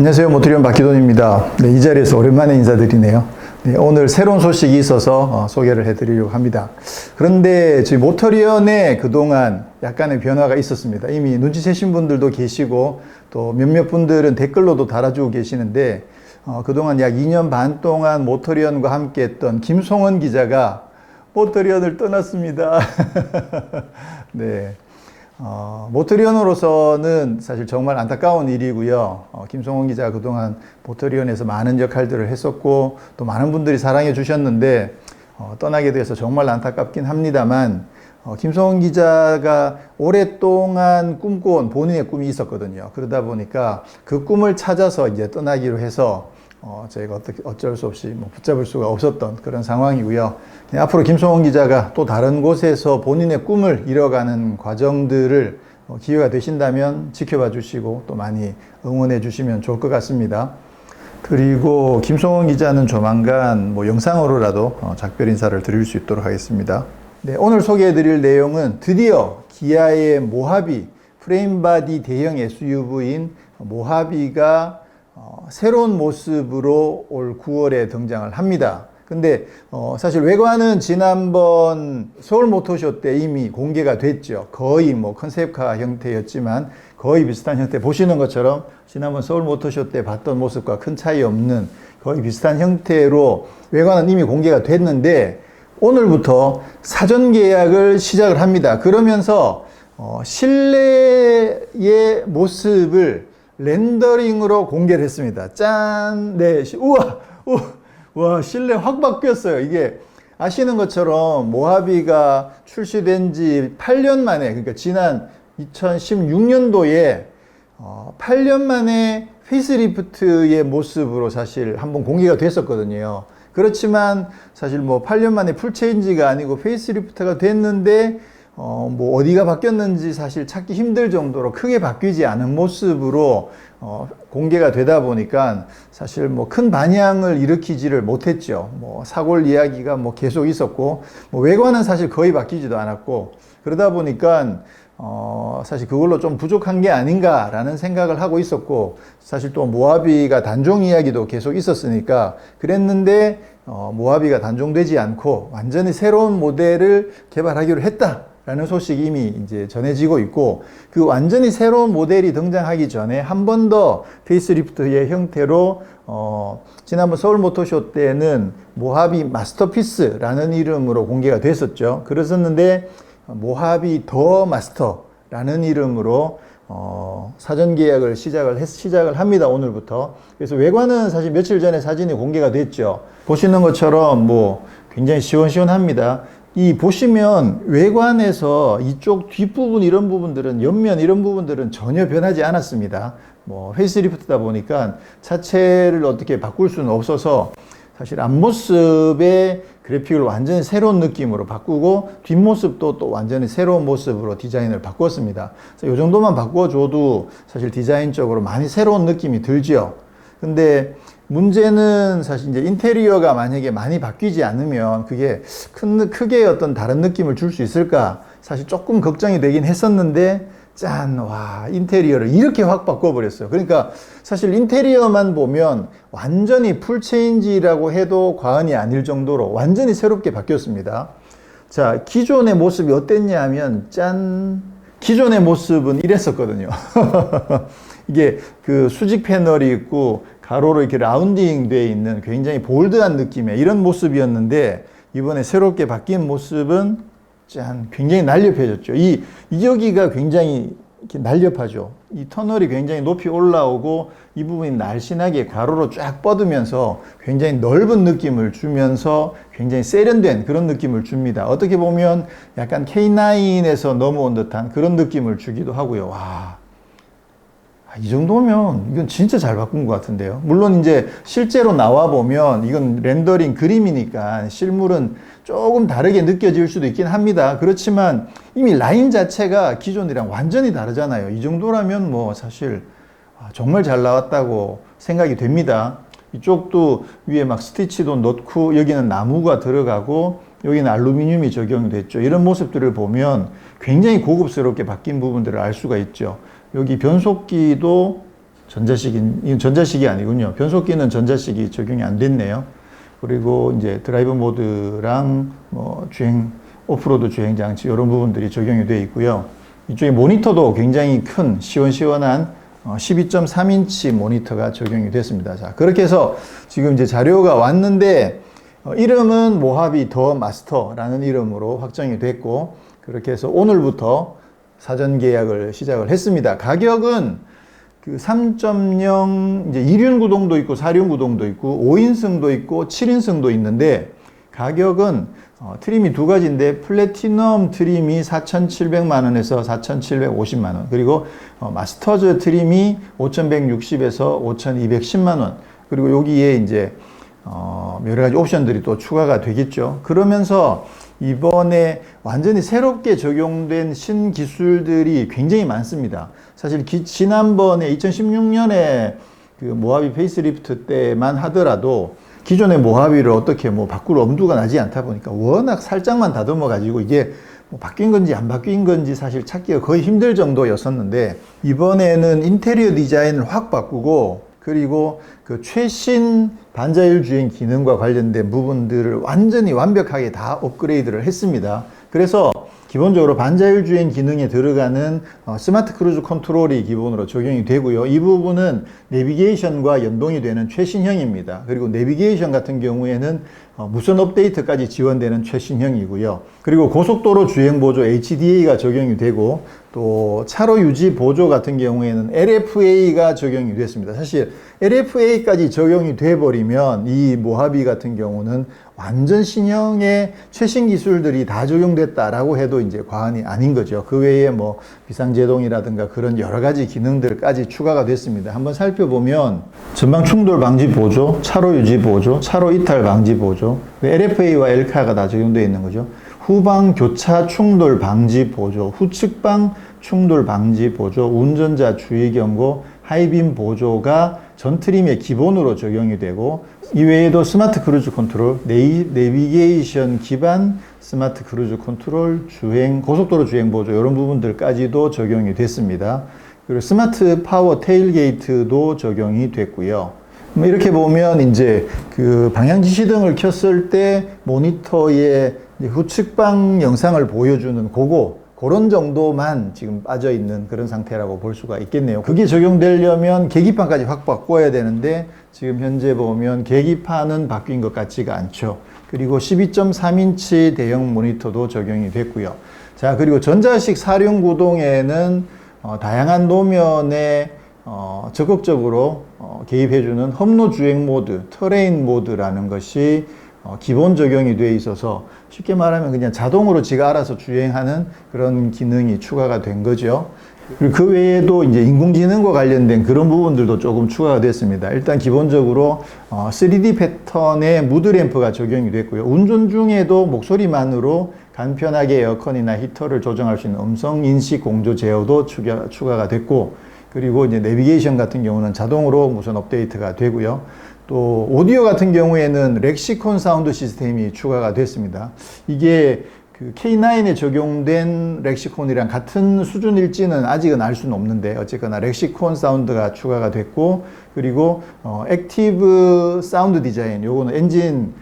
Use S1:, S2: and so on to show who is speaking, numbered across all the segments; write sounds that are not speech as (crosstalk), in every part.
S1: 안녕하세요. 모트리온 박기돈입니다. 네, 이 자리에서 오랜만에 인사드리네요. 네, 오늘 새로운 소식이 있어서 어, 소개를 해드리려고 합니다. 그런데 저희 모터리언에 그동안 약간의 변화가 있었습니다. 이미 눈치채신 분들도 계시고 또 몇몇 분들은 댓글로도 달아주고 계시는데 어, 그동안 약 2년 반 동안 모터리언과 함께 했던 김송원 기자가 모터리언을 떠났습니다. (laughs) 네. 어, 모터리언으로서는 사실 정말 안타까운 일이고요. 어, 김성훈 기자가 그동안 모터리언에서 많은 역할들을 했었고 또 많은 분들이 사랑해 주셨는데 어, 떠나게 돼서 정말 안타깝긴 합니다만 어, 김성훈 기자가 오랫동안 꿈꿔온 본인의 꿈이 있었거든요. 그러다 보니까 그 꿈을 찾아서 이제 떠나기로 해서 어, 저희가 어떻게 어쩔 수 없이 뭐 붙잡을 수가 없었던 그런 상황이고요. 그냥 앞으로 김성원 기자가 또 다른 곳에서 본인의 꿈을 이뤄가는 과정들을 어, 기회가 되신다면 지켜봐 주시고 또 많이 응원해 주시면 좋을 것 같습니다. 그리고 김성원 기자는 조만간 뭐 영상으로라도 어, 작별 인사를 드릴 수 있도록 하겠습니다. 네, 오늘 소개해 드릴 내용은 드디어 기아의 모하비 프레임바디 대형 SUV인 모하비가 어, 새로운 모습으로 올 9월에 등장을 합니다. 근데 어, 사실 외관은 지난번 서울 모터쇼 때 이미 공개가 됐죠. 거의 뭐 컨셉카 형태였지만 거의 비슷한 형태 보시는 것처럼 지난번 서울 모터쇼 때 봤던 모습과 큰 차이 없는 거의 비슷한 형태로 외관은 이미 공개가 됐는데 오늘부터 사전 계약을 시작을 합니다. 그러면서 어, 실내의 모습을 렌더링으로 공개를 했습니다. 짠! 네, 시- 우와! 우, 와, 실내 확 바뀌었어요. 이게 아시는 것처럼 모하비가 출시된 지 8년 만에, 그러니까 지난 2016년도에 어, 8년 만에 페이스리프트의 모습으로 사실 한번 공개가 됐었거든요. 그렇지만 사실 뭐 8년 만에 풀체인지가 아니고 페이스리프트가 됐는데 어, 뭐 어디가 바뀌었는지 사실 찾기 힘들 정도로 크게 바뀌지 않은 모습으로 어, 공개가 되다 보니까 사실 뭐 큰 반향을 일으키지를 못했죠. 뭐 사골 이야기가 뭐 계속 있었고 뭐 외관은 사실 거의 바뀌지도 않았고 그러다 보니까 어, 사실 그걸로 좀 부족한 게 아닌가라는 생각을 하고 있었고, 사실 또 모하비가 단종 이야기도 계속 있었으니까, 그랬는데, 어, 모하비가 단종되지 않고 완전히 새로운 모델을 개발하기로 했다 라는 소식이 이미 이제 전해지고 있고, 그 완전히 새로운 모델이 등장하기 전에 한 번 더 페이스리프트의 형태로, 어, 지난번 서울 모터쇼 때는 모하비 마스터피스라는 이름으로 공개가 됐었죠. 그랬었는데, 모하비 더 마스터라는 이름으로 어, 사전 계약을 시작을 했, 시작을 합니다 오늘부터. 그래서 외관은 사실 며칠 전에 사진이 공개가 됐죠. 보시는 것처럼 뭐 굉장히 시원시원합니다. 이 보시면 외관에서 이쪽 뒷부분 이런 부분들은 옆면 이런 부분들은 전혀 변하지 않았습니다. 뭐 페이스리프트다 보니까 차체를 어떻게 바꿀 수는 없어서 사실 앞모습의 그래픽을 완전히 새로운 느낌으로 바꾸고 뒷모습도 또 완전히 새로운 모습으로 디자인을 바꿨습니다. 이 정도만 바꿔줘도 사실 디자인적으로 많이 새로운 느낌이 들지요. 근데 문제는 사실 이제 인테리어가 만약에 많이 바뀌지 않으면 그게 큰, 크게 어떤 다른 느낌을 줄 수 있을까? 사실 조금 걱정이 되긴 했었는데 짠, 와, 인테리어를 이렇게 확 바꿔버렸어요. 그러니까 사실 인테리어만 보면 완전히 풀체인지라고 해도 과언이 아닐 정도로 완전히 새롭게 바뀌었습니다. 자, 기존의 모습이 어땠냐 하면 짠, 기존의 모습은 이랬었거든요. (laughs) 이게 그 수직 패널이 있고 가로로 이렇게 라운딩 되어 있는 굉장히 볼드한 느낌의 이런 모습이었는데 이번에 새롭게 바뀐 모습은 짠, 굉장히 날렵해졌죠. 이, 이 여기가 굉장히 이렇게 날렵하죠. 이 터널이 굉장히 높이 올라오고 이 부분이 날씬하게 가로로 쫙 뻗으면서 굉장히 넓은 느낌을 주면서 굉장히 세련된 그런 느낌을 줍니다. 어떻게 보면 약간 K9에서 넘어온 듯한 그런 느낌을 주기도 하고요. 와. 아, 이 정도면 이건 진짜 잘 바꾼 것 같은데요. 물론 이제 실제로 나와 보면 이건 렌더링 그림이니까 실물은 조금 다르게 느껴질 수도 있긴 합니다. 그렇지만 이미 라인 자체가 기존이랑 완전히 다르잖아요. 이 정도라면 뭐 사실 아, 정말 잘 나왔다고 생각이 됩니다. 이쪽도 위에 막 스티치도 넣고 여기는 나무가 들어가고 여기는 알루미늄이 적용됐죠. 이런 모습들을 보면 굉장히 고급스럽게 바뀐 부분들을 알 수가 있죠. 여기 변속기도 전자식인 이건 전자식이 아니군요. 변속기는 전자식이 적용이 안 됐네요. 그리고 이제 드라이브 모드랑 뭐 주행 오프로드 주행 장치 이런 부분들이 적용이 되어 있고요. 이쪽에 모니터도 굉장히 큰 시원시원한 어, 12.3인치 모니터가 적용이 됐습니다. 자, 그렇게 해서 지금 이제 자료가 왔는데 어, 이름은 모하비 더 마스터라는 이름으로 확정이 됐고 그렇게 해서 오늘부터 사전 계약을 시작을 했습니다. 가격은 그 3.0 이제 2륜 구동도 있고 4륜 구동도 있고 5인승도 있고 7인승도 있는데 가격은 어, 트림이 두 가지인데 플래티넘 트림이 4,700만 원에서 4,750만 원 그리고 어, 마스터즈 트림이 5,160에서 5,210만 원 그리고 여기에 이제 어, 여러 가지 옵션들이 또 추가가 되겠죠. 그러면서 이번에 완전히 새롭게 적용된 신기술들이 굉장히 많습니다. 사실 기, 지난번에 2016년에 그 모하비 페이스리프트 때만 하더라도 기존의 모하비를 어떻게 뭐 바꿀 엄두가 나지 않다 보니까 워낙 살짝만 다듬어 가지고 이게 뭐 바뀐 건지 안 바뀐 건지 사실 찾기가 거의 힘들 정도였었는데 이번에는 인테리어 디자인을 확 바꾸고 그리고 그 최신 반자율 주행 기능과 관련된 부분들을 완전히 완벽하게 다 업그레이드를 했습니다. 그래서 기본적으로 반자율 주행 기능에 들어가는 어, 스마트 크루즈 컨트롤이 기본으로 적용이 되고요. 이 부분은 내비게이션과 연동이 되는 최신형입니다. 그리고 내비게이션 같은 경우에는 어, 무선 업데이트까지 지원되는 최신형이고요. 그리고 고속도로 주행 보조 HDA가 적용이 되고 또 차로 유지 보조 같은 경우에는 LFA가 적용이 됐습니다. 사실 LFA까지 적용이 돼 버리면 이 모하비 같은 경우는 완전 신형의 최신 기술들이 다 적용됐다라고 해도 이제 과언이 아닌 거죠. 그 외에 뭐 비상제동이라든가 그런 여러 가지 기능들까지 추가가 됐습니다. 한번 살펴보면 전방 충돌 방지 보조, 차로 유지 보조, 차로 이탈 방지 보조, LFA와 엘카가 다 적용되어 있는 거죠. 후방 교차 충돌 방지 보조, 후측방 충돌 방지 보조, 운전자 주의 경고, 하이빔 보조가 전 트림의 기본으로 적용이 되고 이외에도 스마트 크루즈 컨트롤, 네이, 내비게이션 기반 스마트 크루즈 컨트롤, 주행, 고속도로 주행 보조 이런 부분들까지도 적용이 됐습니다. 그리고 스마트 파워 테일게이트도 적용이 됐고요. 뭐 이렇게 보면 이제 그 방향 지시등을 켰을 때 모니터에 후측방 영상을 보여주는 그거 그런 정도만 지금 빠져 있는 그런 상태라고 볼 수가 있겠네요. 그게 적용되려면 계기판까지 확 바꿔야 되는데 지금 현재 보면 계기판은 바뀐 것 같지가 않죠. 그리고 12.3인치 대형 모니터도 적용이 됐고요. 자, 그리고 전자식 사륜 구동에는 어, 다양한 노면에 어, 적극적으로 어, 개입해주는 험로 주행 모드, 터레인 모드라는 것이 어, 기본 적용이 되어 있어서 쉽게 말하면 그냥 자동으로 지가 알아서 주행하는 그런 기능이 추가가 된 거죠. 그리고 그 외에도 이제 인공지능과 관련된 그런 부분들도 조금 추가가 됐습니다. 일단 기본적으로 어, 3D 패턴의 무드램프가 적용이 됐고요. 운전 중에도 목소리만으로 간편하게 에어컨이나 히터를 조정할 수 있는 음성 인식 공조 제어도 추가, 추가가 됐고 그리고 이제 내비게이션 같은 경우는 자동으로 무선 업데이트가 되고요. 또 오디오 같은 경우에는 렉시콘 사운드 시스템이 추가가 됐습니다. 이게 그 K9에 적용된 렉시콘이랑 같은 수준일지는 아직은 알 수는 없는데 어쨌거나 렉시콘 사운드가 추가가 됐고 그리고 어, 액티브 사운드 디자인 요거는 엔진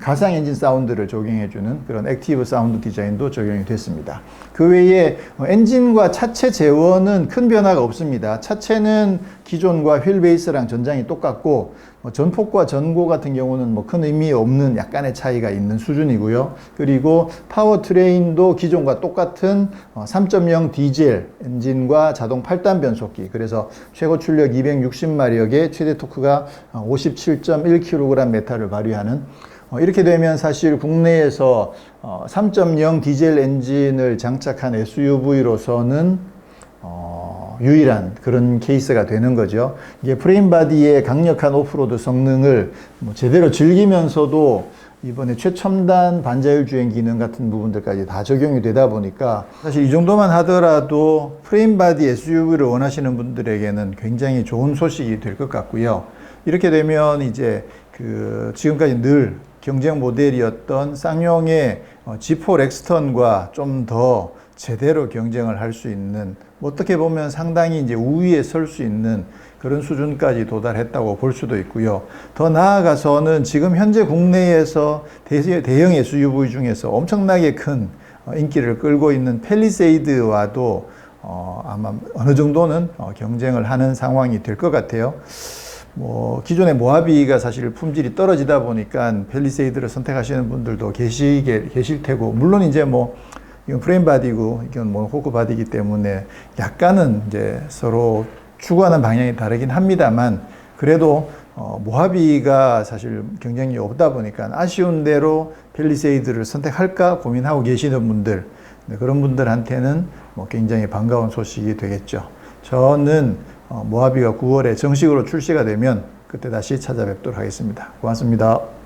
S1: 가상 엔진 사운드를 적용해주는 그런 액티브 사운드 디자인도 적용이 됐습니다. 그 외에 어, 엔진과 차체 제원은 큰 변화가 없습니다. 차체는 기존과 휠 베이스랑 전장이 똑같고 뭐 전폭과 전고 같은 경우는 뭐 큰 의미 없는 약간의 차이가 있는 수준이고요. 그리고 파워 트레인도 기존과 똑같은 3.0 디젤 엔진과 자동 8단 변속기. 그래서 최고 출력 260마력에 최대 토크가 57.1kg 메타를 발휘하는 어, 이렇게 되면 사실 국내에서 3.0 디젤 엔진을 장착한 SUV로서는 어, 유일한 그런 케이스가 되는 거죠. 이게 프레임 바디의 강력한 오프로드 성능을 뭐 제대로 즐기면서도 이번에 최첨단 반자율 주행 기능 같은 부분들까지 다 적용이 되다 보니까 사실 이 정도만 하더라도 프레임 바디 SUV를 원하시는 분들에게는 굉장히 좋은 소식이 될 것 같고요. 이렇게 되면 이제 그 지금까지 늘 경쟁 모델이었던 쌍용의 G4 렉스턴과 좀 더 제대로 경쟁을 할 수 있는 뭐 어떻게 보면 상당히 이제 우위에 설 수 있는 그런 수준까지 도달했다고 볼 수도 있고요. 더 나아가서는 지금 현재 국내에서 대- 대형 SUV 중에서 엄청나게 큰 어, 인기를 끌고 있는 펠리세이드와도 어, 아마 어느 정도는 어, 경쟁을 하는 상황이 될 것 같아요. 뭐 기존의 모하비가 사실 품질이 떨어지다 보니까 펠리세이드를 선택하시는 분들도 계시게 계실 테고 물론 이제 뭐 이건 프레임 바디고 이건 뭐 호크 바디이기 때문에 약간은 이제 서로 추구하는 방향이 다르긴 합니다만 그래도 어, 모하비가 사실 경쟁력이 없다 보니까 아쉬운 대로 펠리세이드를 선택할까 고민하고 계시는 분들 네, 그런 분들한테는 뭐 굉장히 반가운 소식이 되겠죠. 저는 어, 모하비가 9월에 정식으로 출시가 되면 그때 다시 찾아뵙도록 하겠습니다. 고맙습니다.